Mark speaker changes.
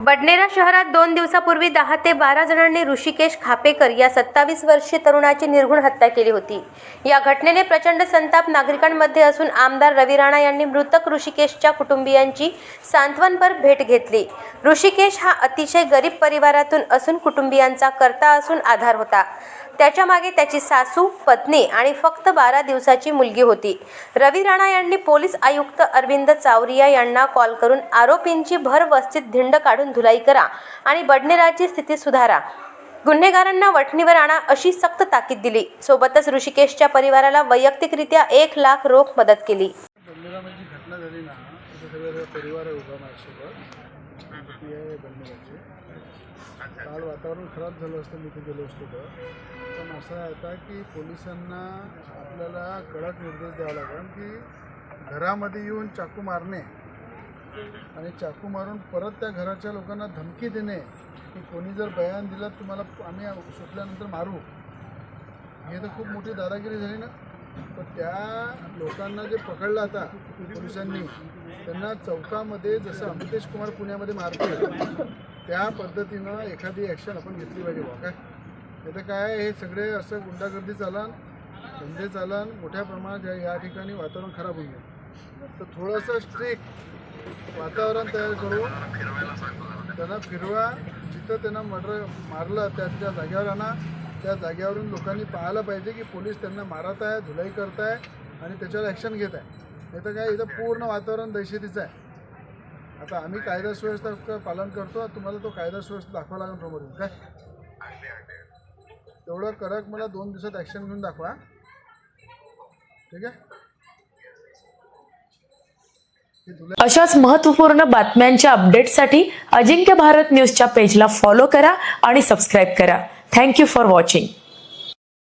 Speaker 1: बडनेरा शहरात दोन दिवसापूर्वी दहा ते बारा जणांनी ऋषिकेश खापेकर या सत्तावीस वर्षीय तरुणाची निर्घुण हत्या केली होती. या घटनेने प्रचंड संताप नागरिकांमध्ये असून आमदार रवी राणा यांनी मृतक ऋषिकेशच्या कुटुंबियांची सांत्वनपर भेट घेतली. ऋषिकेश हा अतिशय गरीब परिवारातून असून कुटुंबियांचा करता असून आधार होता. त्याच्यामागे त्याची सासू पत्नी आणि फक्त बारा दिवसाची मुलगी होती. रवी राणा यांनी पोलीस आयुक्त अरविंद चावरिया यांना कॉल करून आरोपींची भर वस्तीत धिंड काढून धुलाई करा आणि बडनेराची स्थिती सुधारा. गुन्हेगारांना वठणीवर आणा अशी सक्त ताकीद दिली. सोबतच ऋषिकेशच्या परिवाराला वैयक्तिकरित्या एक लाख रोख मदत केली.
Speaker 2: घटना झाली ना परिवार आहे उभा माझ्यासोबत. काल वातावरण खराब झालं असतं मी तिथे गेलो असतो तर. पण असं आहे आता की पोलिसांना आपल्याला कडक निर्देश द्यावा लागेल की घरामध्ये येऊन चाकू मारणे आणि चाकू मारून परत त्या घराच्या लोकांना धमकी देणे की कोणी जर बयान दिलं तुम्हाला आम्ही सुटल्यानंतर मारू. हे तर खूप मोठी दादागिरी झाली ना. पण त्या लोकांना जे पकडलं आता पोलिसांनी त्यांना चौकामध्ये जसं अमितेश कुमार पुण्यामध्ये मारते त्या पद्धतीनं एखादी ॲक्शन आपण घेतली पाहिजे बा काय? आता तर काय हे सगळे असं गुंडागर्दी चालन धंदे चालन मोठ्या प्रमाणात या- या ठिकाणी वातावरण खराब होईल तर थोडंसं स्ट्रिक्ट वातावरण तयार करून त्यांना फिरवा. जिथं त्यांना मर्डर मारलं त्या त्या जागेवर आणा. त्या जागेवरून लोकांनी पाहायला पाहिजे की पोलीस त्यांना मारत आहे धुलाई करत आहे आणि त्याच्यावर ॲक्शन घेत आहे. नाही तर काय इथं पूर्ण वातावरण दहशतीचं आहे. आता आम्ही कायदा सुव्यवस्था पालन करतो तुम्हाला तो कायदा सुव्यवस्था दाखवा लागेल समोरून. काय? तेवढं कडक मला दोन दिवसात ॲक्शन घेऊन दाखवा. ठीक आहे?
Speaker 3: अशाच महत्त्वपूर्ण बातम्यांच्या अपडेटसाठी अजिंक्य भारत न्यूजच्या पेजला फॉलो करा आणि सबस्क्राईब करा. Thank you for watching